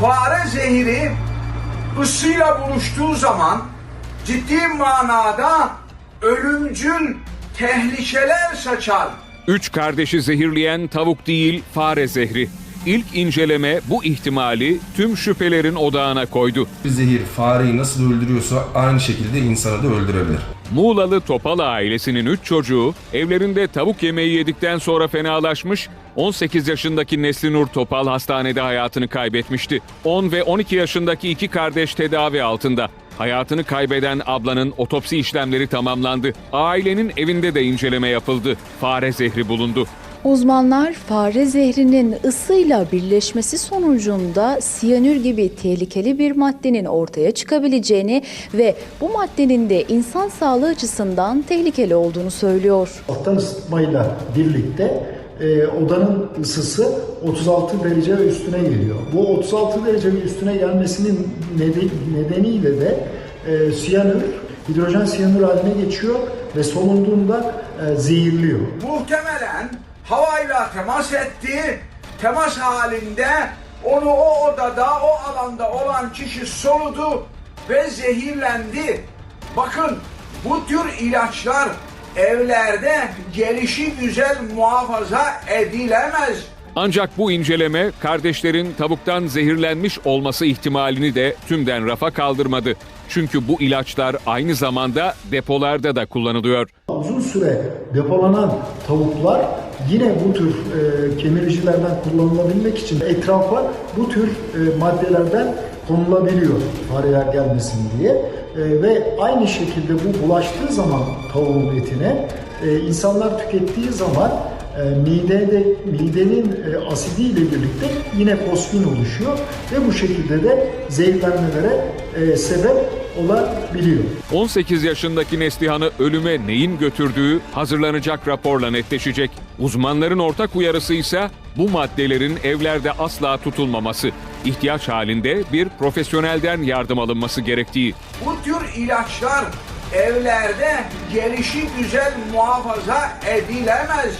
fare zehri ısıyla buluştuğu zaman ciddi manada ölümcül tehlikeler saçar. Üç kardeşi zehirleyen tavuk değil fare zehri. İlk inceleme bu ihtimali tüm şüphelerin odağına koydu. Zehir fareyi nasıl öldürüyorsa aynı şekilde insanı da öldürebilir. Muğlalı Topal ailesinin 3 çocuğu evlerinde tavuk yemeği yedikten sonra fenalaşmış, 18 yaşındaki Neslinur Topal hastanede hayatını kaybetmişti. 10 ve 12 yaşındaki iki kardeş tedavi altında. Hayatını kaybeden ablanın otopsi işlemleri tamamlandı. Ailenin evinde de inceleme yapıldı. Fare zehri bulundu. Uzmanlar fare zehrinin ısıyla birleşmesi sonucunda siyanür gibi tehlikeli bir maddenin ortaya çıkabileceğini ve bu maddenin de insan sağlığı açısından tehlikeli olduğunu söylüyor. Alttan ısıtmayla birlikte e, odanın ısısı 36 derece ve üstüne geliyor. Bu 36 derece ve üstüne gelmesinin nede- nedeniyle de e, siyanür, hidrojen siyanür haline geçiyor ve solunduğunda e, zehirliyor. Muhtemelen havayla temas etti. Temas halinde onu o odada, o alanda olan kişi soludu ve zehirlendi. Bakın bu tür ilaçlar evlerde gelişi güzel muhafaza edilemez. Ancak bu inceleme kardeşlerin tavuktan zehirlenmiş olması ihtimalini de tümden rafa kaldırmadı. Çünkü bu ilaçlar aynı zamanda depolarda da kullanılıyor. Uzun süre depolanan tavuklar yine bu tür e, kemiricilerden kullanılabilmek için etrafa bu tür e, maddelerden konulabiliyor fareler gelmesin diye. E, ve aynı şekilde bu bulaştığı zaman tavuğun etine e, insanlar tükettiği zaman midede midenin e, asidiyle birlikte yine fosfin oluşuyor ve bu şekilde de zehirlenmelere e, sebep olabiliyor. 18 yaşındaki Neslihan'ı ölüme neyin götürdüğü hazırlanacak raporla netleşecek. Uzmanların ortak uyarısı ise bu maddelerin evlerde asla tutulmaması. İhtiyaç halinde bir profesyonelden yardım alınması gerektiği. Bu tür ilaçlar evlerde gelişi güzel muhafaza edilemez.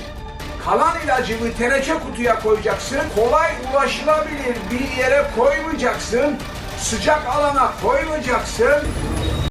Kalan ilacını teneke kutuya koyacaksın, kolay ulaşılabilir bir yere koymayacaksın, sıcak alana koymayacaksın,